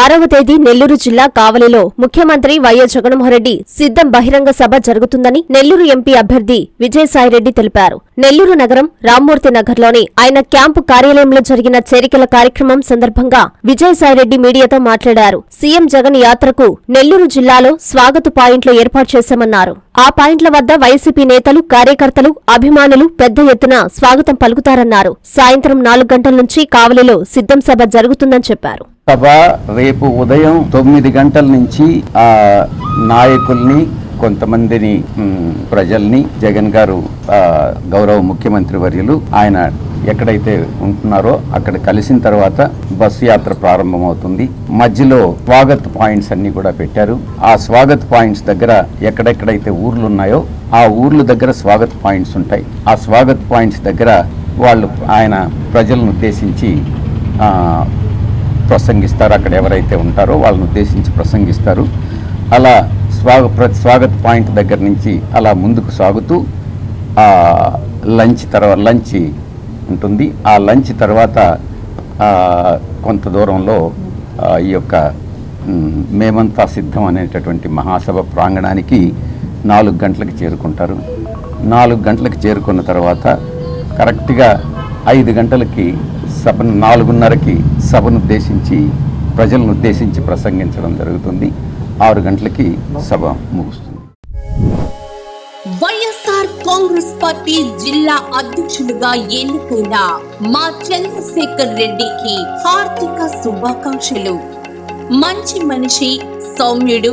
ఆరవ తేదీ నెల్లూరు జిల్లా కావలిలో ముఖ్యమంత్రి వైఎస్ జగన్మోహన్రెడ్డి సిద్ధం బహిరంగ సభ జరుగుతుందని నెల్లూరు ఎంపీ అభ్యర్థి విజయసాయిరెడ్డి తెలిపారు. నెల్లూరు నగరం రామ్మూర్తి నగర్లోని ఆయన క్యాంపు కార్యాలయంలో జరిగిన చేరికల కార్యక్రమం సందర్భంగా విజయసాయిరెడ్డి మీడియాతో మాట్లాడారు. సీఎం జగన్ యాత్రకు నెల్లూరు జిల్లాలో స్వాగత పాయింట్లు ఏర్పాటు చేశామన్నారు. ఆ పాయింట్ల వద్ద వైసీపీ నేతలు కార్యకర్తలు అభిమానులు పెద్ద ఎత్తున స్వాగతం పలుకుతారన్నారు. సాయంత్రం నాలుగు గంటల నుంచి కావలిలో సిద్ధం సభ జరుగుతుందని చెప్పారు. సభ రేపు ఉదయం తొమ్మిది గంటల నుంచి ఆ నాయకుల్ని కొంతమందిని ప్రజల్ని జగన్ గారు గౌరవ ముఖ్యమంత్రి వర్యులు ఆయన ఎక్కడైతే ఉంటున్నారో అక్కడ కలిసిన తర్వాత బస్సు యాత్ర ప్రారంభమవుతుంది. మధ్యలో స్వాగత్ పాయింట్స్ అన్ని కూడా పెట్టారు. ఆ స్వాగత్ పాయింట్స్ దగ్గర ఎక్కడెక్కడైతే ఊర్లు ఉన్నాయో ఆ ఊర్ల దగ్గర స్వాగత్ పాయింట్స్ ఉంటాయి. ఆ స్వాగత్ పాయింట్స్ దగ్గర వాళ్ళు ఆయన ప్రజలను ఉద్దేశించి ప్రసంగిస్తారు అక్కడ ఎవరైతే ఉంటారో వాళ్ళని ఉద్దేశించి ప్రసంగిస్తారు. అలా స్వాగ ప్ర- స్వాగత్ పాయింట్ దగ్గర నుంచి అలా ముందుకు సాగుతూ ఆ లంచ్ తర్వాత లంచ్ ఉంటుంది. ఆ లంచ్ తర్వాత కొంత దూరంలో ఈ యొక్క మేమంతా సిద్ధం అనేటటువంటి మహాసభ ప్రాంగణానికి నాలుగు గంటలకు చేరుకుంటారు. నాలుగు గంటలకు చేరుకున్న తర్వాత కరెక్ట్గా ఐదు గంటలకి సభను నాలుగున్నరకి సభను ఉద్దేశించి ప్రజలను ఉద్దేశించి ప్రసంగించడం జరుగుతుంది. ఆరు గంటలకి సభ ముగుస్తుంది. వైఎస్ఆర్ కాంగ్రెస్ పార్టీ జిల్లా అధ్యక్షులుగా ఎన్నికైన మా చంద్రశేఖర్ రెడ్డికి హార్దిక శుభాకాంక్షలు. మంచి మనిషి సౌమ్యుడు